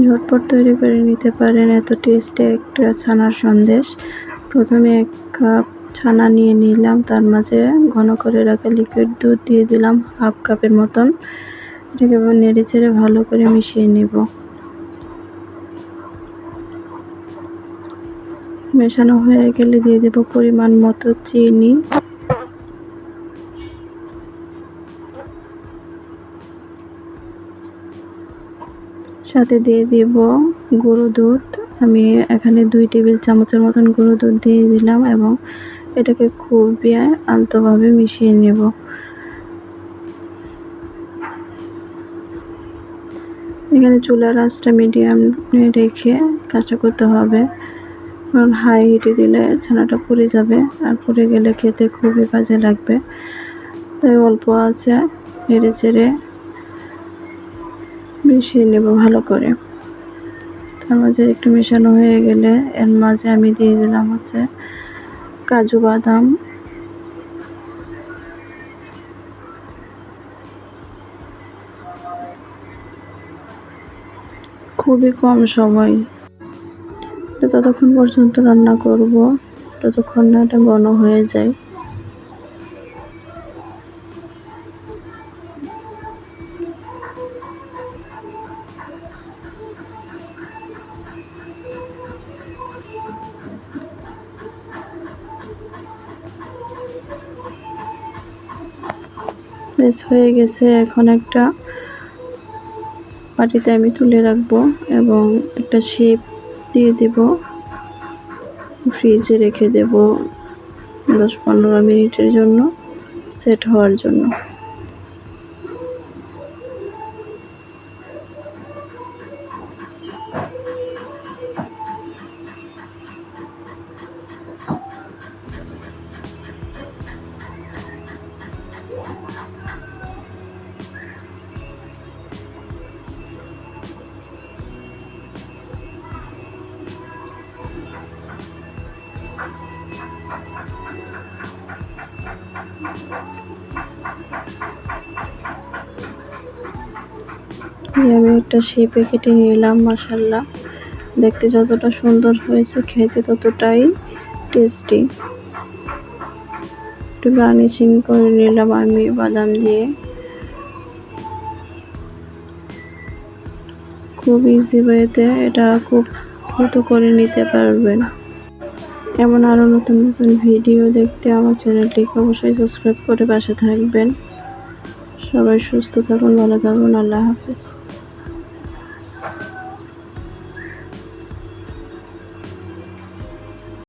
ঝটপট তৈরি করে নিতে পারেন। এত টেস্টে একটা ছানার সন্দেশ। প্রথমে এক কাপ ছানা নিয়ে নিলাম। তার মাঝে ঘন করে রাখা লিকুইড দুধ দিয়ে দিলাম হাফ কাপের মতন। এটাকে নেড়ে ছেড়ে ভালো করে মিশিয়ে নেব। মেশানো হয়ে গেলে দিয়ে দেব পরিমাণ মতো চিনি। সাথে দিয়ে দিব গুঁড়ো দুধ। আমি এখানে দুই টেবিল চামচের মতন গুঁড়ো দুধ দিয়ে দিলাম এবং এটাকে খুবই আলতোভাবে মিশিয়ে নেব। এখানে চুলার আঁচটা মিডিয়াম রেখে কাজটা করতে হবে। কারণ হাই হিটে দিলে ছানাটা পুড়ে যাবে আর পুড়ে গেলে খেতে খুবই বাজে লাগবে। তাই অল্প আছে নেড়ে চেড়ে মিশিয়ে নেব ভালো করে। তার মাঝে একটু মেশানো হয়ে গেলে এর মাঝে আমি দিয়ে দিলাম হচ্ছে কাজু বাদাম। খুবই কম সময়। ততক্ষণ পর্যন্ত রান্না করব, ততক্ষণ না এটা ঘন হয়ে যায়। বেশ হয়ে গেছে। এখন একটা পাটিতে আমি তুলে রাখব এবং একটা শেপ দিয়ে দেব। ফ্রিজে রেখে দেব দশ পনেরো মিনিটের জন্য, সেট হওয়ার জন্য। আমি একটা শেপে কেটে নিলাম মাসাল্লাহ দেখতে যতটা সুন্দর হয়েছে, খেতে ততটাই টেস্টি একটু গার্নিশিং করে নিলাম আমি বাদাম দিয়ে। খুব ইজি ওয়েতে এটা খুব দ্রুত করে নিতে পারবেন। এমন আরও নতুন নতুন ভিডিও দেখতে আমার চ্যানেলটিকে অবশ্যই সাবস্ক্রাইব করে পাশে থাকবেন। সবাই সুস্থ থাকুন, ভালো থাকুন, আল্লাহ হাফিজ।